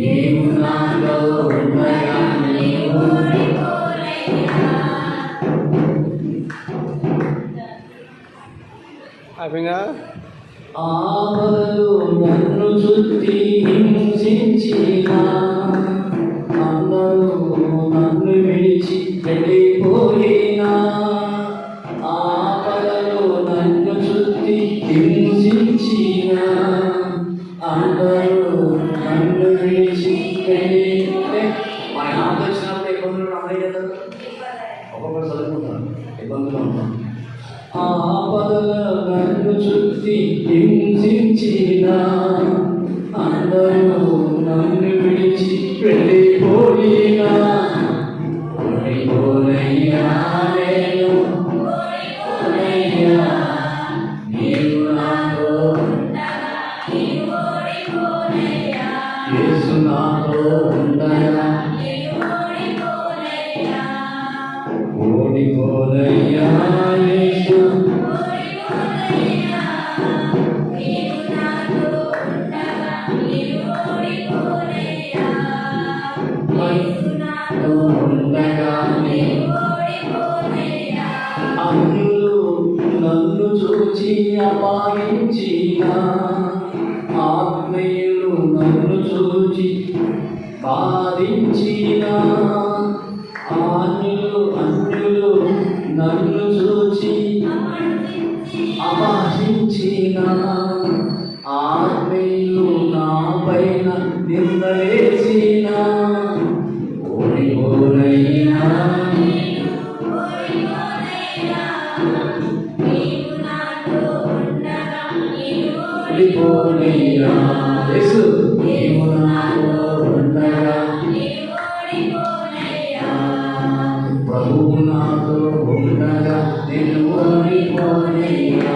నీవు ఆపదలు నన్ను చుట్టి హింసించి ఆపదల నన్ను చుట్టి హింసించిన అందరూ నన్ను విడిచి వెళ్ళిపోయినా. నాతో ఉండగా నన్ను చూచి అపాయించిన ఆత్మీయులు నన్ను చూచి బాధించిన. అన్యులు అన్యులు నన్ను చూచి అపహసించిన ఓడిపోనైనా ఓడిపోనయ్యా. యేసు నీవు నాతో ఉండగా ప్రభువు నాతో ఉండగా నేను ఓడిపోనయ్యా.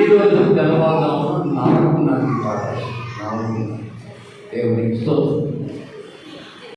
ఈరోజు తెల్లవారుజామున నాలుగున్నరకి పాడాలి నాలుగున్నర. దేవునికి స్తోత్రం